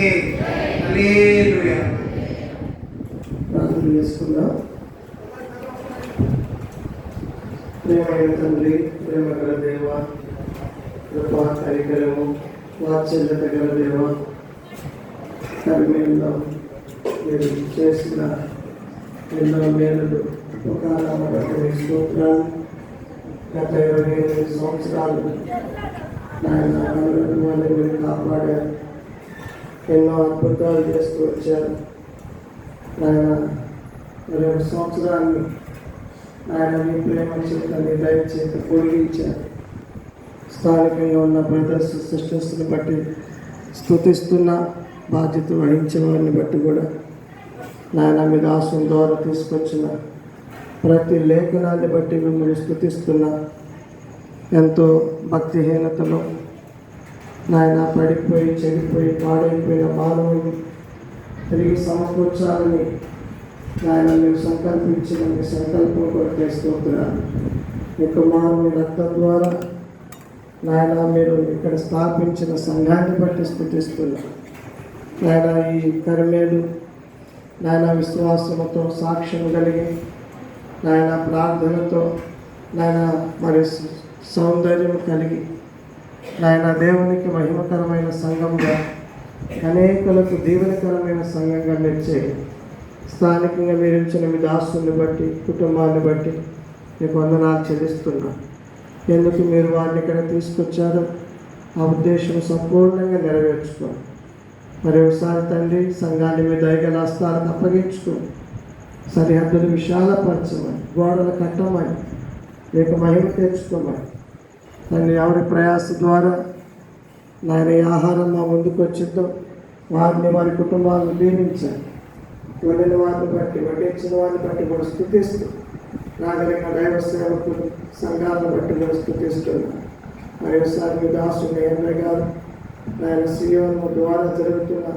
క్రీస్తు ప్రార్థన చేసుకుందాం. ప్రేమైన తండ్రి ప్రేమ గల దేవ కృప కరికరము వాత్సల్యత గల దేవ కర్మేంలో మీరు చేసిన ఎన్నో మేలులు ఒక స్తోత్రాలు గత ఇరవై ఎనిమిది సంవత్సరాలు నాయన మీరు కాపాడారు. ఎన్నో అద్భుతాలు చేస్తూ వచ్చారు. నాయన రెండు సంవత్సరాన్ని ఆయన మీ ప్రేమ చేత మీ దయ చేత పొడిగించారు స్థానికంగా ఉన్న బ్రదర్స్ సిస్టర్స్ని బట్టి స్థుతిస్తున్న బాధ్యత వహించే వారిని బట్టి కూడా నాయన మీ దాసం ద్వారా తీసుకొచ్చిన ప్రతి లేఖనాన్ని బట్టి మిమ్మల్ని స్థుతిస్తున్నా ఎంతో భక్తిహీనతలో నాయన పడిపోయి చెడిపోయి పాడైపోయిన మానవుని తిరిగి సమకూర్చాలని నాయన మీరు సంకల్పించిన మీ సంకల్పం కొరకే స్తోత్రాలు. మీ కుమారుని రక్తం ద్వారా నాయన మీరు ఇక్కడ స్థాపించిన సంఘాన్ని బట్టి స్థుతిస్తున్నారు. నాయన ఈ కరిమేలు నాయన విశ్వాసముతో సాక్ష్యం కలిగి నాయన ప్రార్థనతో నాయన మరి సౌందర్యం కలిగి నాయన దేవునికి మహిమకరమైన సంఘంగా అనేకులకు దీవెనకరమైన సంఘంగా మెచ్చే స్థానికంగా మీరు ఇచ్చిన మీ దాసుని బట్టి కుటుంబాన్ని బట్టి మీకు వందనాలు చెల్లిస్తున్నా. ఎందుకు మీరు వారిని ఇక్కడ తీసుకొచ్చారో ఆ ఉద్దేశం సంపూర్ణంగా నెరవేర్చుకోండి. మరి ఒకసారి తండ్రి సంఘాన్ని మీ దయగల హస్తాలకు అప్పగించుకోండి. సరిహద్దులు విశాలపరచమని గోడలు కట్టమని మీకు మహిమ తెచ్చుకోమని తండ్రి ఎవరి ప్రయాస ద్వారా నాయన ఆహారం మా ముందుకు వచ్చిందో వారిని వారి కుటుంబాలను దీవించాలి. వెళ్ళిన వారిని బట్టి వడ్డించిన వారిని బట్టి కూడా స్థుతిస్తూ నాగరిక దైవ సేవకులు సంఘాలను బట్టి కూడా స్థుతిస్తున్నాను మరోసారి ఒకసారి మీ దాసుని ఎన్నయ్య గారు ఆయన సీఎం ద్వారా జరుగుతున్న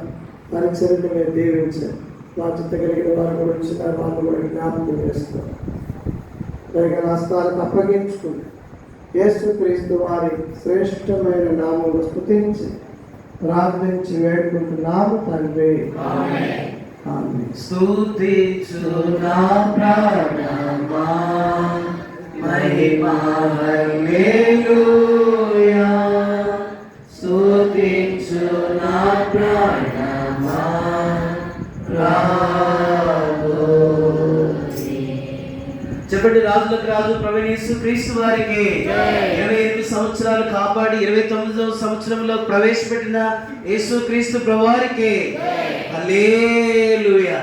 పరిచయను మీరు దీవించారు బాధ్యత కలిగిన వారి గురించి వచ్చిన వాళ్ళు కూడా జ్ఞాపకం చేస్తారు పైగా హస్తాలకు అప్పగించుకుని యేసుక్రీస్తు వారి శ్రేష్టమైన నామములు స్థుతించి ప్రార్థించి వేడుకుంటున్నాము తండ్రి. స్థుతి మహిమా చెప్పండి రాజులకు రాజు ప్రవీణేశు క్రీస్తు వారికి. ఇరవై ఎనిమిది సంవత్సరాలు కాపాడి ఇరవై తొమ్మిదవ సంవత్సరంలో ప్రవేశపెట్టిన యేసు క్రీస్తు ప్రభువారికి. హల్లెలూయా.